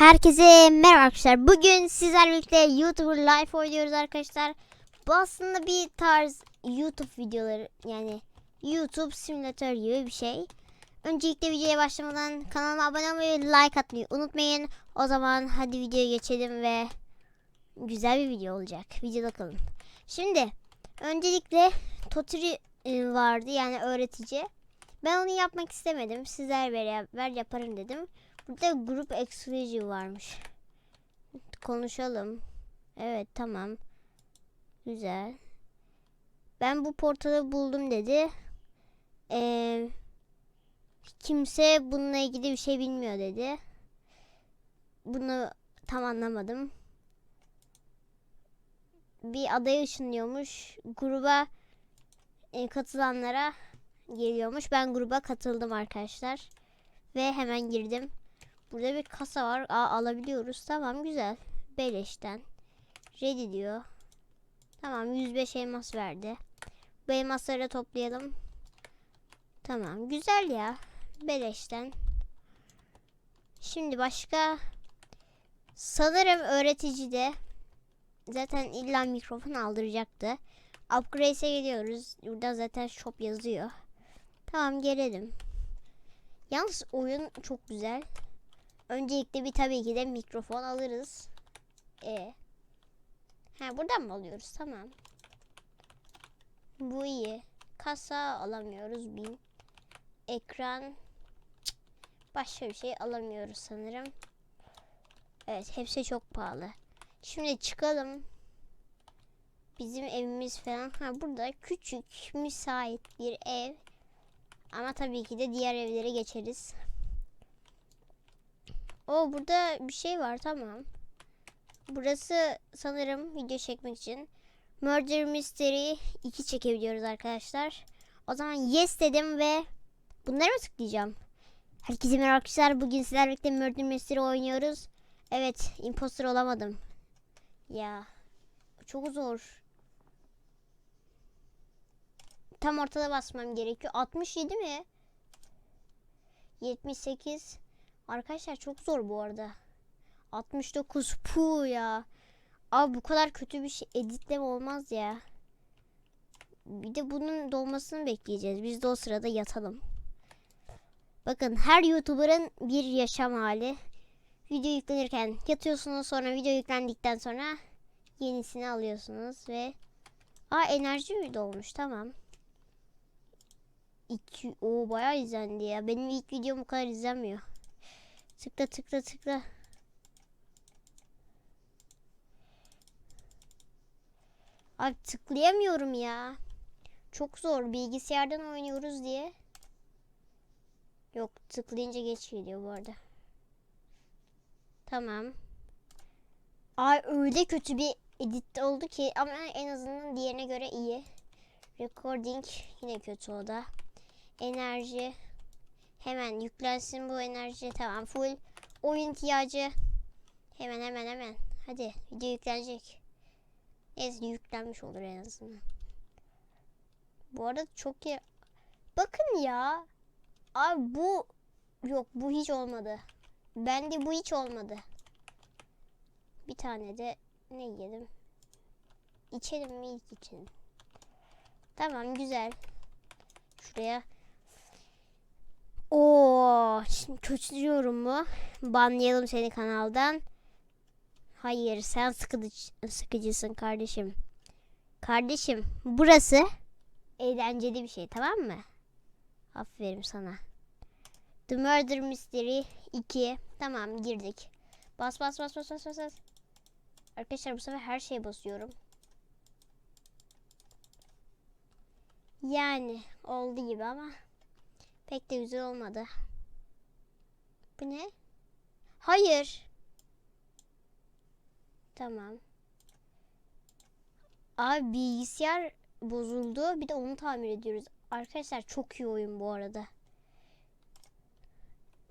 Herkese merhaba arkadaşlar. Bugün sizlerle birlikte YouTuber Life oynuyoruz arkadaşlar. Bu aslında bir tarz YouTube videoları yani YouTube simülatör gibi bir şey. Öncelikle videoya başlamadan kanalıma abone olmayı like atmayı unutmayın. O zaman hadi videoya geçelim ve güzel bir video olacak. Videoda kalın. Şimdi öncelikle Toturi e, vardı yani öğretici. Ben onu yapmak istemedim. Sizler beraber yaparım dedim. Burada grup exclusive varmış. Konuşalım. Evet tamam. Güzel. Ben bu portalı buldum dedi. Ee, kimse bununla ilgili bir şey bilmiyor dedi. Bunu tam anlamadım. Bir adaya ışınlıyormuş. Gruba e, katılanlara geliyormuş. Ben gruba katıldım arkadaşlar. Ve hemen girdim. Burada bir kasa var. Aa, alabiliyoruz. Tamam güzel. Beleşten. Ready diyor. Tamam 105 elmas verdi. Bu elmasları toplayalım. Tamam güzel ya. Beleşten. Şimdi başka sanırım öğretici de zaten illa mikrofon aldıracaktı. Upgrade'e gidiyoruz. Burada zaten shop yazıyor. Tamam gelelim. Yalnız oyun çok güzel. Öncelikle bir tabii ki de mikrofon alırız. E. Ha buradan mı alıyoruz? Tamam. Bu iyi. Kasa alamıyoruz. Bin. Ekran. Başka bir şey alamıyoruz sanırım. Evet hepsi çok pahalı. Şimdi çıkalım. Bizim evimiz falan. Ha burada küçük müsait bir ev. Ama tabii ki de diğer evlere geçeriz. O burada bir şey var tamam. Burası sanırım video çekmek için. Murder Mystery 2 çekebiliyoruz arkadaşlar. O zaman yes dedim ve bunları mı tıklayacağım? Herkese merhaba arkadaşlar. Bugün sizlerle birlikte Murder Mystery oynuyoruz. Evet, imposter olamadım. Ya, çok zor. Tam ortada basmam gerekiyor. 67 mi? 78. Arkadaşlar çok zor bu arada. 69 pu ya. Abi bu kadar kötü bir şey editleme olmaz ya. Bir de bunun dolmasını bekleyeceğiz. Biz de o sırada yatalım. Bakın her YouTuber'ın bir yaşam hali. Video yüklenirken yatıyorsunuz sonra video yüklendikten sonra yenisini alıyorsunuz ve Aa enerji mi dolmuş tamam. İki, o bayağı izlendi ya. Benim ilk videom bu kadar izlenmiyor. Tıkla tıkla tıkla. Abi tıklayamıyorum ya. Çok zor. Bilgisayardan oynuyoruz diye. Yok tıklayınca geç geliyor bu arada. Tamam. Ay öyle kötü bir edit oldu ki ama en azından diğerine göre iyi. Recording yine kötü o da. Enerji hemen yüklensin bu enerji. Tamam full oyun ihtiyacı. Hemen hemen hemen. Hadi video yüklenecek. Neyse yüklenmiş olur en azından. Bu arada çok iyi. Bakın ya. Abi bu yok bu hiç olmadı. Bende bu hiç olmadı. Bir tane de ne yiyelim? İçelim mi? İlk içelim. Tamam güzel. Şuraya Oo, şimdi kötülüyorum mu? Banlayalım seni kanaldan. Hayır, sen sıkıcı, sıkıcısın kardeşim. Kardeşim, burası eğlenceli bir şey, tamam mı? Aferin sana. The Murder Mystery 2. Tamam, girdik. Bas bas bas bas bas. bas. Arkadaşlar bu sefer her şeye basıyorum. Yani oldu gibi ama Pek de güzel olmadı. Bu ne? Hayır. Tamam. Abi bilgisayar bozuldu. Bir de onu tamir ediyoruz. Arkadaşlar çok iyi oyun bu arada.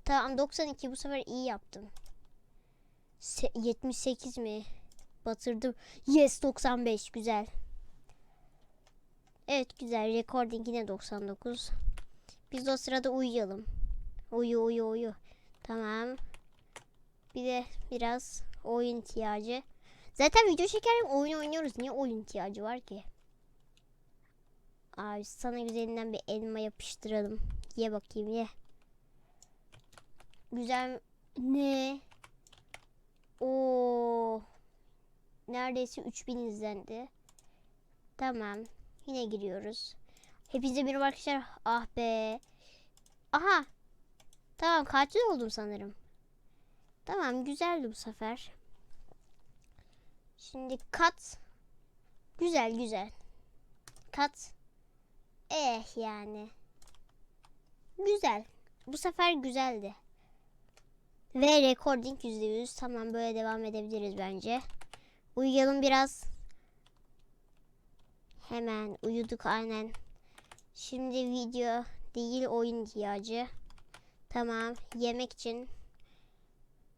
Tamam 92 bu sefer iyi yaptım. Se 78 mi? Batırdım. Yes 95 güzel. Evet güzel. Recording yine 99. Biz de o sırada uyuyalım. Uyu uyu uyu. Tamam. Bir de biraz oyun ihtiyacı. Zaten video çekerken oyun oynuyoruz. Niye oyun ihtiyacı var ki? Abi sana güzelinden bir elma yapıştıralım. Ye bakayım ye. Güzel? Ne? Oo. Neredeyse 3000 izlendi. Tamam. Yine giriyoruz. Hepinize merhaba arkadaşlar. Ah be. Aha. Tamam katil oldum sanırım. Tamam güzeldi bu sefer. Şimdi kat. Güzel güzel. Kat. Eh yani. Güzel. Bu sefer güzeldi. Ve recording %100. Tamam böyle devam edebiliriz bence. Uyuyalım biraz. Hemen uyuduk aynen. Şimdi video değil oyun ihtiyacı. Tamam yemek için.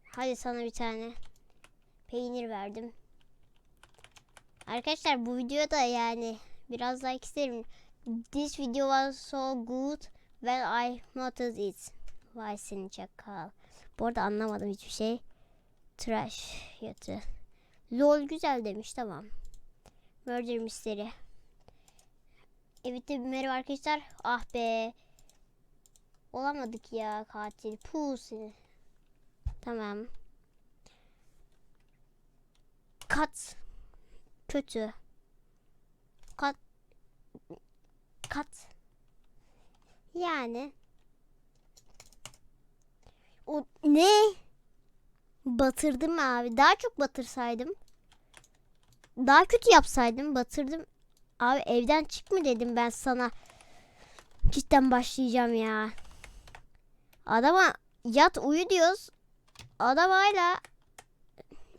Hadi sana bir tane peynir verdim. Arkadaşlar bu videoda yani biraz like isterim. This video was so good when I noticed it. Vay seni çakal. Bu arada anlamadım hiçbir şey. Trash yatı. LOL güzel demiş tamam. Murder Mystery. Evet de merhaba arkadaşlar. Ah be. Olamadık ya katil. Pussy. Tamam. Kat. Kötü. Kat. Kat. Yani. O ne? Batırdım abi. Daha çok batırsaydım. Daha kötü yapsaydım batırdım. Abi evden çıkma dedim ben sana. Cidden başlayacağım ya. Adama yat uyu diyoruz. Adam hala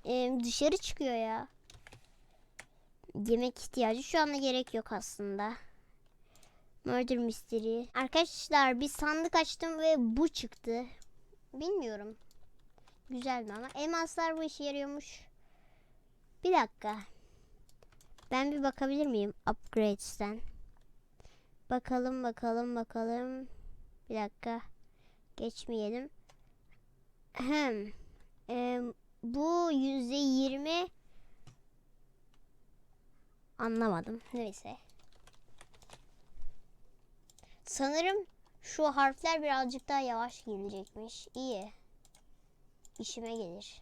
e, dışarı çıkıyor ya. Yemek ihtiyacı şu anda gerek yok aslında. Murder Mystery. Arkadaşlar bir sandık açtım ve bu çıktı. Bilmiyorum. Güzel mi ama. Elmaslar bu işe yarıyormuş. Bir dakika. Ben bir bakabilir miyim upgrades'ten? Bakalım bakalım bakalım. Bir dakika. Geçmeyelim. Hem e, bu yüzde yirmi anlamadım. Neyse. Sanırım şu harfler birazcık daha yavaş gelecekmiş. İyi. İşime gelir.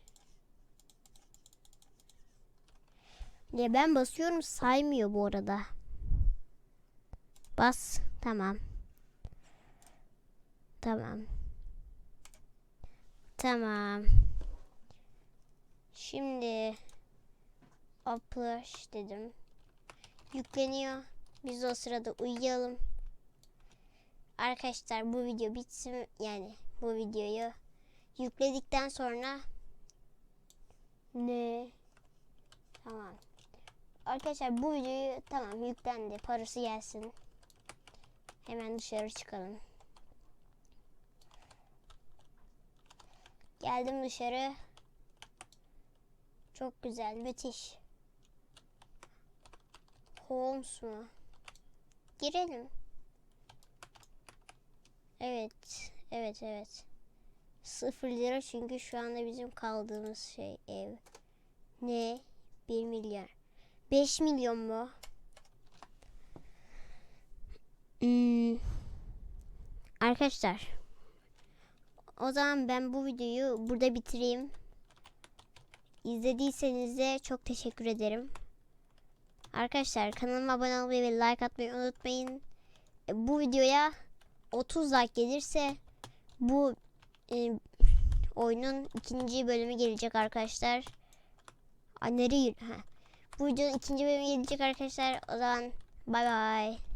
Ya ben basıyorum saymıyor bu arada. Bas. Tamam. Tamam. Tamam. Şimdi upload dedim. Yükleniyor. Biz o sırada uyuyalım. Arkadaşlar bu video bitsin yani bu videoyu yükledikten sonra ne tamam arkadaşlar bu videoyu tamam yüklendi parası gelsin hemen dışarı çıkalım geldim dışarı çok güzel müthiş Holmes mu girelim Evet. Evet evet. Sıfır lira çünkü şu anda bizim kaldığımız şey ev. Ne? 1 milyar. 5 milyon mu? Hmm. Arkadaşlar. O zaman ben bu videoyu burada bitireyim. İzlediyseniz de çok teşekkür ederim. Arkadaşlar kanalıma abone olmayı ve like atmayı unutmayın. E, Bu videoya 30 like gelirse bu e, oyunun ikinci bölümü gelecek arkadaşlar. Ay nereye? Ha. Bu videonun ikinci bölümü gelecek arkadaşlar. O zaman bay bay.